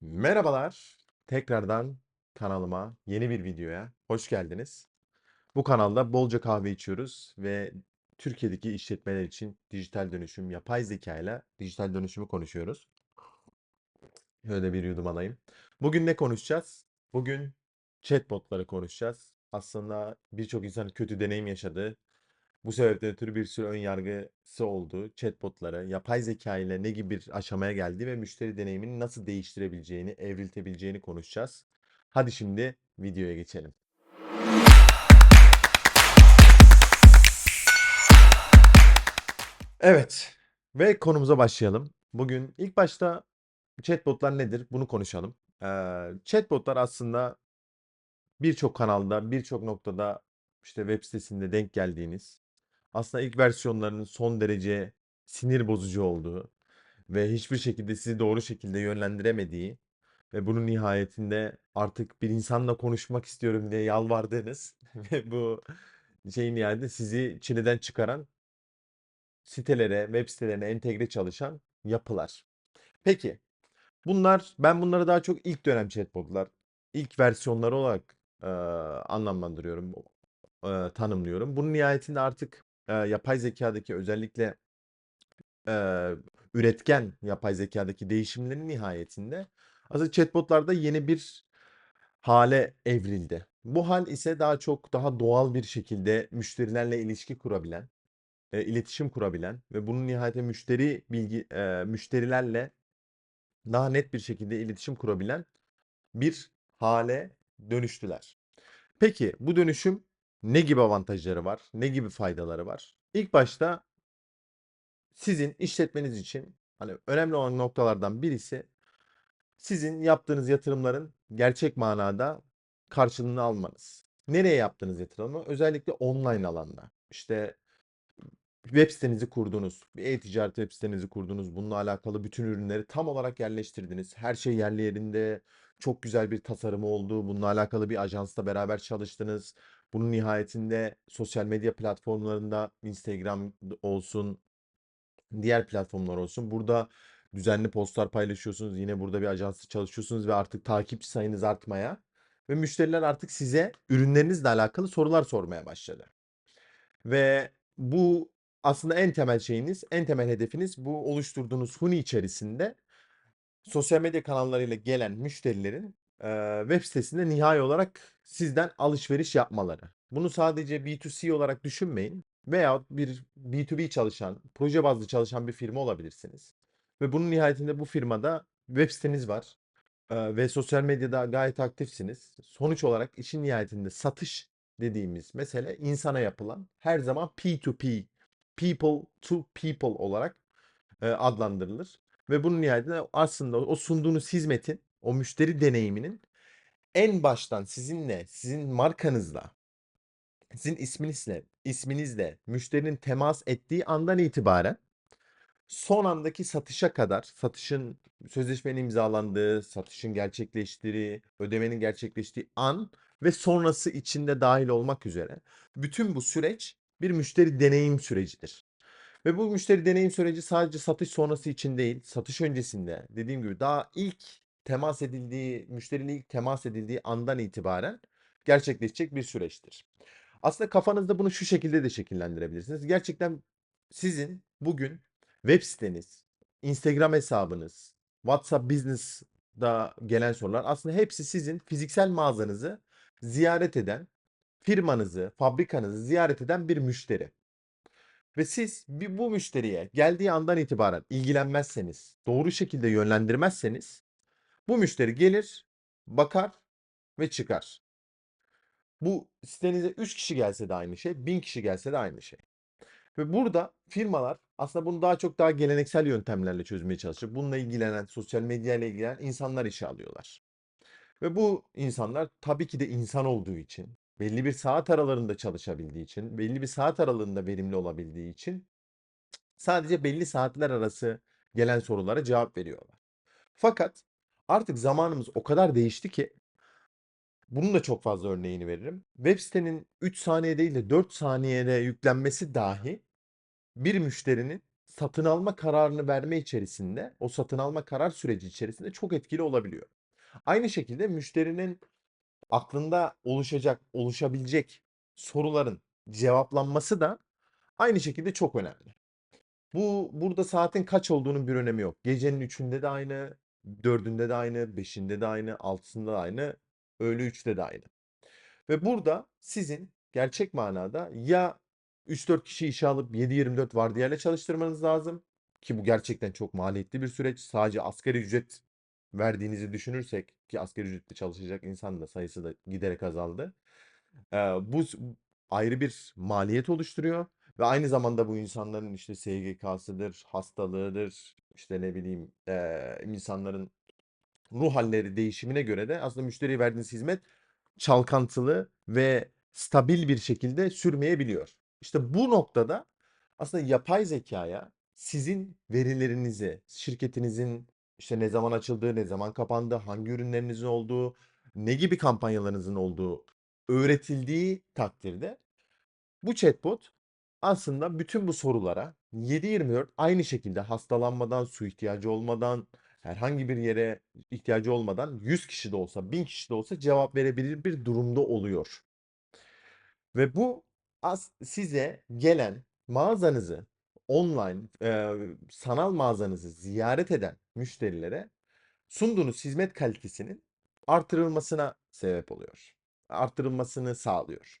Merhabalar. Tekrardan kanalıma, yeni bir videoya hoş geldiniz. Bu kanalda bolca kahve içiyoruz ve Türkiye'deki işletmeler için dijital dönüşüm, yapay zeka ile dijital dönüşümü konuşuyoruz. Şöyle bir yudum alayım. Bugün ne konuşacağız? Bugün chatbotları konuşacağız. Aslında birçok insan kötü deneyim yaşadı. Bu sebepten ötürü bir sürü ön yargısı oldu. Chatbotları, yapay zeka ile ne gibi bir aşamaya geldi ve müşteri deneyimini nasıl değiştirebileceğini, evriltebileceğini konuşacağız. Hadi şimdi videoya geçelim. Evet ve konumuza başlayalım. Bugün ilk başta chatbotlar nedir? Bunu konuşalım. Eee, chatbotlar aslında birçok kanalda, birçok noktada işte web sitesinde denk geldiğiniz, aslında ilk versiyonlarının son derece sinir bozucu olduğu ve hiçbir şekilde sizi doğru şekilde yönlendiremediği ve bunun nihayetinde artık bir insanla konuşmak istiyorum diye yalvardığınız ve bu şeyin nihayetinde sizi çileden çıkaran sitelere, web sitelerine entegre çalışan yapılar. Peki, bunlar ben bunları daha çok ilk dönem chatbotlar, ilk versiyonları olarak eee, anlamlandırıyorum, eee, tanımlıyorum. Bunun nihayetinde artık eee, yapay zekadaki özellikle eee, üretken yapay zekadaki değişimlerin nihayetinde aslında chatbotlarda yeni bir hale evrildi. Bu hal ise daha çok daha doğal bir şekilde müşterilerle ilişki kurabilen, e, iletişim kurabilen ve bunun nihayetinde müşteri bilgi e, müşterilerle daha net bir şekilde iletişim kurabilen bir hale dönüştüler. Peki bu dönüşüm ne gibi avantajları var? Ne gibi faydaları var? İlk başta sizin işletmeniz için hani önemli olan noktalardan birisi sizin yaptığınız yatırımların gerçek manada karşılığını almanız. Nereye yaptığınız yatırımı? Özellikle online alanda. İşte web sitenizi kurdunuz, bir e-ticaret web sitenizi kurdunuz. Bununla alakalı bütün ürünleri tam olarak yerleştirdiniz. Her şey yerli yerinde. Çok güzel bir tasarımı oldu. Bununla alakalı bir ajansla beraber çalıştınız. Bunun nihayetinde sosyal medya platformlarında Instagram olsun, diğer platformlar olsun. Burada düzenli postlar paylaşıyorsunuz. Yine burada bir ajansla çalışıyorsunuz ve artık takipçi sayınız artmaya ve müşteriler artık size ürünlerinizle alakalı sorular sormaya başladı. Ve bu aslında en temel şeyiniz, en temel hedefiniz bu oluşturduğunuz huni içerisinde sosyal medya kanallarıyla gelen müşterilerin eee, web sitesinde nihai olarak sizden alışveriş yapmaları. Bunu sadece B2C olarak düşünmeyin veya bir B2B çalışan, proje bazlı çalışan bir firma olabilirsiniz. Ve bunun nihayetinde bu firmada web siteniz var eee, ve sosyal medyada gayet aktifsiniz. Sonuç olarak işin nihayetinde satış dediğimiz mesele insana yapılan her zaman P2P, people to people olarak eee, adlandırılır. Ve bunun nihayetinde aslında o sunduğunuz hizmetin, o müşteri deneyiminin en baştan sizinle, sizin markanızla, sizin isminizle, isminizle müşterinin temas ettiği andan itibaren son andaki satışa kadar, satışın sözleşmenin imzalandığı, satışın gerçekleştiği, ödemenin gerçekleştiği an ve sonrası içinde dahil olmak üzere bütün bu süreç bir müşteri deneyim sürecidir. Ve bu müşteri deneyim süreci sadece satış sonrası için değil, satış öncesinde dediğim gibi daha ilk temas edildiği, müşteriyle ilk temas edildiği andan itibaren gerçekleşecek bir süreçtir. Aslında kafanızda bunu şu şekilde de şekillendirebilirsiniz. Gerçekten sizin bugün web siteniz, Instagram hesabınız, WhatsApp Business'da gelen sorular aslında hepsi sizin fiziksel mağazanızı ziyaret eden, firmanızı, fabrikanızı ziyaret eden bir müşteri. Ve siz bir bu müşteriye geldiği andan itibaren ilgilenmezseniz, doğru şekilde yönlendirmezseniz bu müşteri gelir, bakar ve çıkar. Bu sitenize 3 kişi gelse de aynı şey, 1000 kişi gelse de aynı şey. Ve burada firmalar aslında bunu daha çok daha geleneksel yöntemlerle çözmeye çalışıyor. Bununla ilgilenen, sosyal medya ile ilgilenen insanlar işe alıyorlar. Ve bu insanlar tabii ki de insan olduğu için, belli bir saat aralarında çalışabildiği için, belli bir saat aralığında verimli olabildiği için sadece belli saatler arası gelen sorulara cevap veriyorlar. Fakat artık zamanımız o kadar değişti ki bunun da çok fazla örneğini veririm. Web sitenin 3 saniye değil de 4 saniyede yüklenmesi dahi bir müşterinin satın alma kararını verme içerisinde, o satın alma karar süreci içerisinde çok etkili olabiliyor. Aynı şekilde müşterinin aklında oluşacak, oluşabilecek soruların cevaplanması da aynı şekilde çok önemli. Bu burada saatin kaç olduğunun bir önemi yok. Gecenin 3'ünde de aynı, 4'ünde de aynı, 5'inde de aynı, 6'sında da aynı, öğle 3'te de aynı. Ve burada sizin gerçek manada ya 3-4 kişi işe alıp 7-24 vardiyayla çalıştırmanız lazım ki bu gerçekten çok maliyetli bir süreç. Sadece asgari ücret verdiğinizi düşünürsek ki asgari ücretle çalışacak insan da sayısı da giderek azaldı. Eee, bu ayrı bir maliyet oluşturuyor ve aynı zamanda bu insanların işte SGK'sıdır, hastalığıdır, işte ne bileyim, eee, insanların ruh halleri değişimine göre de aslında müşteriye verdiğiniz hizmet çalkantılı ve stabil bir şekilde sürmeyebiliyor. İşte bu noktada aslında yapay zekâya sizin verilerinizi, şirketinizin işte ne zaman açıldığı, ne zaman kapandığı, hangi ürünlerinizin olduğu, ne gibi kampanyalarınızın olduğu öğretildiği takdirde bu chatbot aslında bütün bu sorulara 7/24 aynı şekilde hastalanmadan, su ihtiyacı olmadan, herhangi bir yere ihtiyacı olmadan 100 kişi de olsa, 1000 kişi de olsa cevap verebilir bir durumda oluyor. Ve bu as size gelen mağazanızı online, eee, sanal mağazanızı ziyaret eden müşterilere sunduğunuz hizmet kalitesinin artırılmasına sebep oluyor. Arttırılmasını sağlıyor.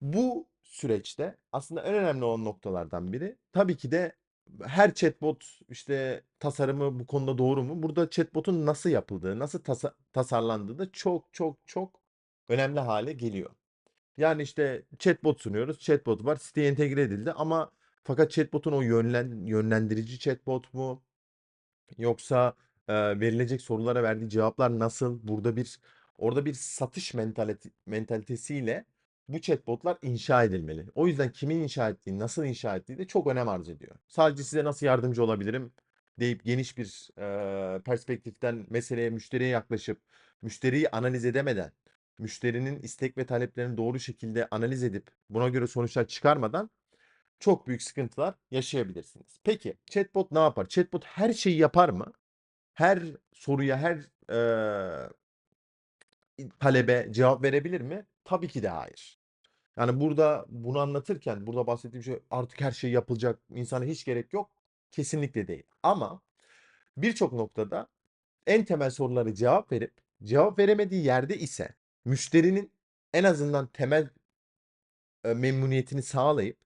Bu süreçte aslında en önemli olan noktalardan biri tabii ki de her chatbot işte tasarımı bu konuda doğru mu? Burada chatbot'un nasıl yapıldığı, nasıl tasa tasarlandığı da çok çok çok önemli hale geliyor. Yani işte chatbot sunuyoruz. Chatbot var, siteye entegre edildi ama fakat chatbot'un o yönlen yönlendirici chatbot mu? Yoksa, eee, verilecek sorulara verdiği cevaplar nasıl? Burada bir orada bir satış mentaleti mentalitesiyle bu chatbot'lar inşa edilmeli. O yüzden kimin inşa ettiği, nasıl inşa ettiği de çok önem arz ediyor. Sadece size nasıl yardımcı olabilirim deyip geniş bir, eee, perspektiften meseleye, müşteriye yaklaşıp müşteriyi analiz edemeden, müşterinin istek ve taleplerini doğru şekilde analiz edip buna göre sonuçlar çıkarmadan çok büyük sıkıntılar yaşayabilirsiniz. Peki chatbot ne yapar? Chatbot her şeyi yapar mı? Her soruya, her, i talebe cevap verebilir mi? Tabii ki de hayır. Yani burada bunu anlatırken burada bahsettiğim şey artık her şey yapılacak, insana hiç gerek yok. Kesinlikle değil. Ama birçok noktada en temel sorulara cevap verip cevap veremediği yerde ise müşterinin en azından temel eee, memnuniyetini sağlayıp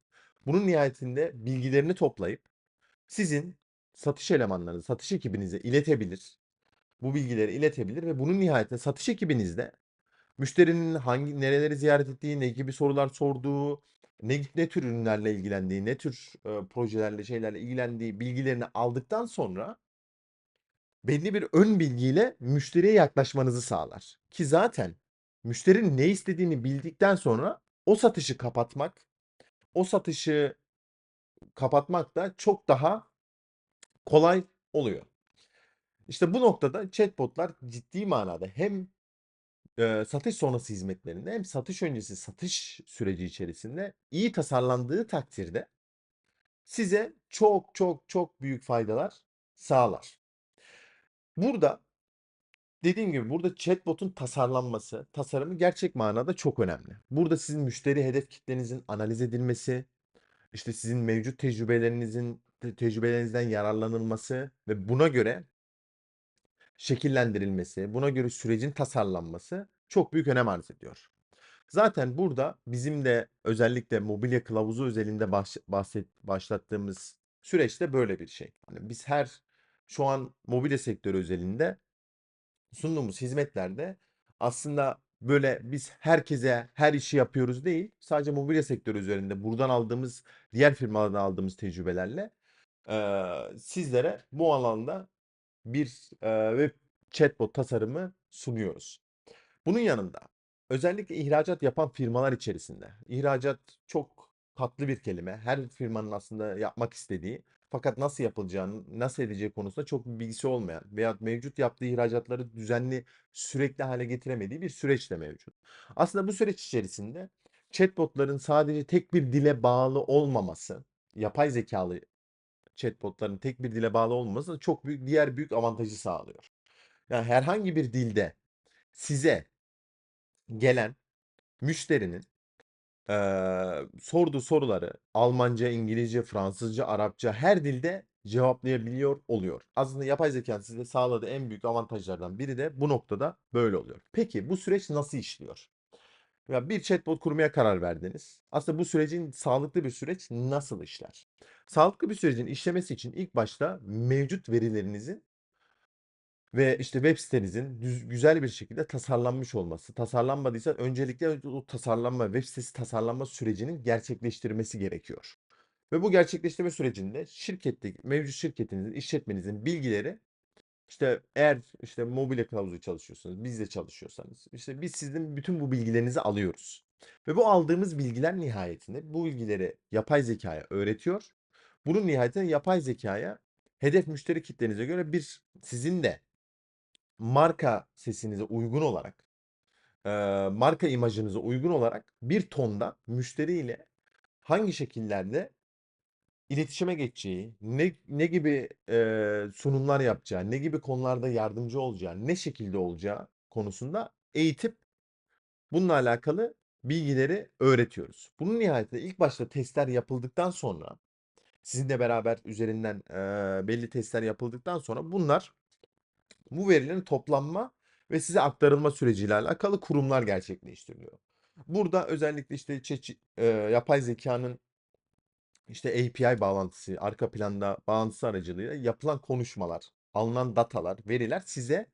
bunun nihayetinde bilgilerini toplayıp sizin satış elemanlarınıza, satış ekibinize iletebilir. Bu bilgileri iletebilir ve bunun nihayetinde satış ekibiniz de müşterinin hangi nereleri ziyaret ettiği, ne gibi sorular sorduğu, ne ne tür ürünlerle ilgilendiği, ne tür, eee, projelerle, şeylerle ilgilendiği bilgilerini aldıktan sonra belli bir ön bilgiyle müşteriye yaklaşmanızı sağlar. Ki zaten müşterinin ne istediğini bildikten sonra o satışı kapatmak, o satışı kapatmak da çok daha kolay oluyor. İşte bu noktada chatbot'lar ciddi manada hem, eee, satış sonrası hizmetlerinde hem satış öncesi satış süreci içerisinde iyi tasarlandığı takdirde size çok çok çok büyük faydalar sağlar. Burada dediğim gibi burada chatbot'un tasarlanması, tasarımı gerçek manada çok önemli. Burada sizin müşteri hedef kitlenizin analiz edilmesi, işte sizin mevcut tecrübelerinizin te tecrübelerinizden yararlanılması ve buna göre şekillendirilmesi, buna göre sürecin tasarlanması çok büyük önem arz ediyor. Zaten burada bizim de özellikle mobilya kılavuzu özelinde bahş bahset başlattığımız süreç de böyle bir şey. Hani biz her şu an mobilya sektörü özelinde sunduğumuz hizmetlerde aslında böyle biz herkese her işi yapıyoruz değil, sadece mobilya sektörü üzerinde buradan aldığımız, diğer firmalardan aldığımız tecrübelerle, eee, sizlere bu alanda bir, eee, web chatbot tasarımı sunuyoruz. Bunun yanında özellikle ihracat yapan firmalar içerisinde, ihracat çok tatlı bir kelime. Her firmanın aslında yapmak istediği fakat nasıl yapılacağını, nasıl edeceği konusunda çok bir bilgisi olmayan veyahut mevcut yaptığı ihracatları düzenli, sürekli hâle getiremediği bir süreç de mevcut. Aslında bu süreç içerisinde chatbot'ların sadece tek bir dile bağlı olmaması, yapay zekâlı chatbotların tek bir dile bağlı olmaması çok büyük diğer büyük avantajı sağlıyor. Yani herhangi bir dilde size gelen müşterinin eee, sorduğu soruları Almanca, İngilizce, Fransızca, Arapça her dilde cevaplayabiliyor oluyor. Aslında yapay zekanın size sağladığı en büyük avantajlardan biri de bu noktada böyle oluyor. Peki bu süreç nasıl işliyor? Ya bir chatbot kurmaya karar verdiniz. Aslında bu sürecin sağlıklı bir süreç nasıl işler? Sağlıklı bir sürecin işlemesi için ilk başta mevcut verilerinizin ve işte web sitenizin düz, güzel bir şekilde tasarlanmış olması. Tasarlanmadıysa öncelikle o tasarlanma, web sitesi tasarlanma sürecinin gerçekleştirmesi gerekiyor. Ve bu gerçekleştirme sürecinde şirkette mevcut şirketinizin, işletmenizin bilgileri işte eğer işte mobilya kılavuzu çalışıyorsanız, bizle çalışıyorsanız işte biz sizin bütün bu bilgilerinizi alıyoruz. Ve bu aldığımız bilgiler nihayetinde bu bilgileri yapay zekaya öğretiyor. Bunun nihayetinde yapay zekaya hedef müşteri kitlenize göre bir sizin de marka sesinize uygun olarak, eee, marka imajınıza uygun olarak bir tonda müşteriyle hangi şekillerde iletişime geçeceği, ne ne gibi eee, sunumlar yapacağı, ne gibi konularda yardımcı olacağı, ne şekilde olacağı konusunda eğitip bununla alakalı bilgileri öğretiyoruz. Bunun nihayetinde ilk başta testler yapıldıktan sonra sizinle beraber üzerinden eee, belli testler yapıldıktan sonra bunlar bu verilerin toplanma ve size aktarılma süreciyle alakalı kurumlar gerçekleştiriliyor. Burada özellikle işte çeşi- eee, yapay zekanın işte API bağlantısı, arka planda bağlantısı aracılığıyla yapılan konuşmalar, alınan datalar, veriler size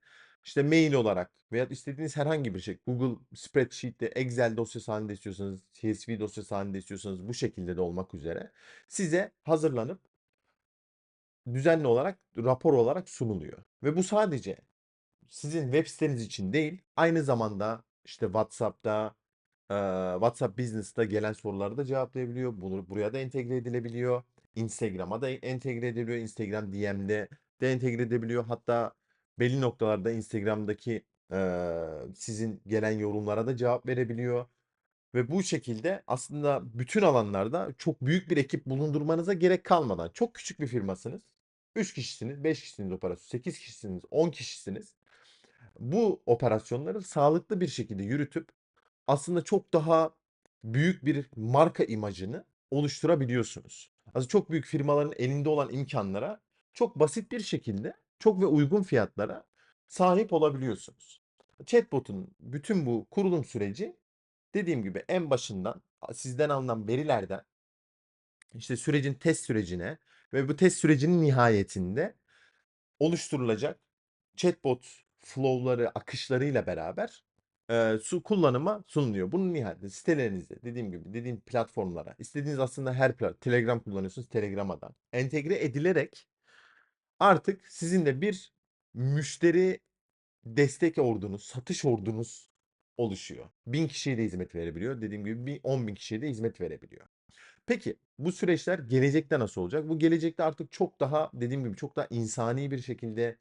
işte mail olarak veya istediğiniz herhangi bir şey, Google Spreadsheet'te, Excel dosyası halinde istiyorsanız, CSV dosyası halinde istiyorsanız bu şekilde de olmak üzere size hazırlanıp düzenli olarak rapor olarak sunuluyor. Ve bu sadece sizin web siteniz için değil, aynı zamanda işte WhatsApp'ta, eee, WhatsApp Business'ta gelen soruları da cevaplayabiliyor. Bunu buraya da entegre edilebiliyor. Instagram'a da entegre ediliyor. Instagram DM'de de entegre edebiliyor. Hatta belli noktalarda Instagram'daki eee, sizin gelen yorumlara da cevap verebiliyor. Ve bu şekilde aslında bütün alanlarda çok büyük bir ekip bulundurmanıza gerek kalmadan çok küçük bir firmasınız. 3 kişisiniz, 5 kişisiniz operasyon, 8 kişisiniz, 10 kişisiniz. Bu operasyonları sağlıklı bir şekilde yürütüp aslında çok daha büyük bir marka imajını oluşturabiliyorsunuz. Aslında çok büyük firmaların elinde olan imkanlara çok basit bir şekilde çok ve uygun fiyatlara sahip olabiliyorsunuz. Chatbot'un bütün bu kurulum süreci dediğim gibi en başından sizden alınan verilerden işte sürecin test sürecine ve bu test sürecinin nihayetinde oluşturulacak chatbot flow'ları, akışlarıyla beraber eee, su kullanıma sunuluyor. Bunun nihayetinde sitelerinizde dediğim gibi dediğim platformlara istediğiniz aslında her plat Telegram kullanıyorsunuz Telegram'a entegre edilerek artık sizin de bir müşteri destek ordunuz, satış ordunuz oluşuyor. 1000 kişiye de hizmet verebiliyor. Dediğim gibi bir 10.000 kişiye de hizmet verebiliyor. Peki bu süreçler gelecekte nasıl olacak? Bu gelecekte artık çok daha dediğim gibi çok daha insani bir şekilde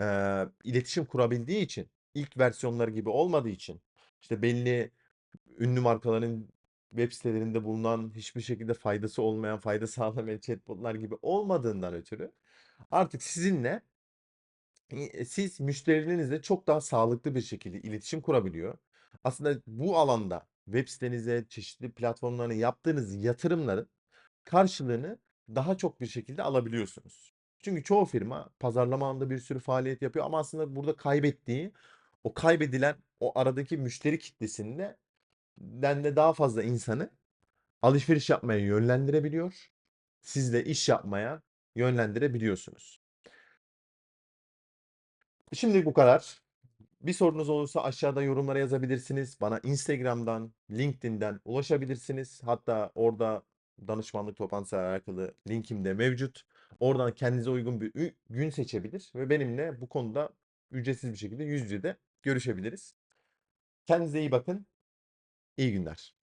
eee, iletişim kurabildiği için ilk versiyonları gibi olmadığı için işte belli ünlü markaların web sitelerinde bulunan hiçbir şekilde faydası olmayan, fayda sağlamayan chatbotlar gibi olmadığından ötürü artık sizinle e, siz müşterilerinizle çok daha sağlıklı bir şekilde iletişim kurabiliyor. Aslında bu alanda web sitenize, çeşitli platformlarına yaptığınız yatırımların karşılığını daha çok bir şekilde alabiliyorsunuz. Çünkü çoğu firma pazarlama alanında bir sürü faaliyet yapıyor ama aslında burada kaybettiği o kaybedilen o aradaki müşteri kitlesinde den de daha fazla insanı alışveriş yapmaya yönlendirebiliyor. Siz de iş yapmaya yönlendirebiliyorsunuz. Şimdilik bu kadar. Bir sorunuz olursa aşağıda yorumlara yazabilirsiniz. Bana Instagram'dan, LinkedIn'den ulaşabilirsiniz. Hatta orada danışmanlık toplantısıyla alakalı linkim de mevcut. Oradan kendinize uygun bir gün seçebilir ve benimle bu konuda ücretsiz bir şekilde yüz yüze de görüşebiliriz. Kendinize iyi bakın. İyi günler.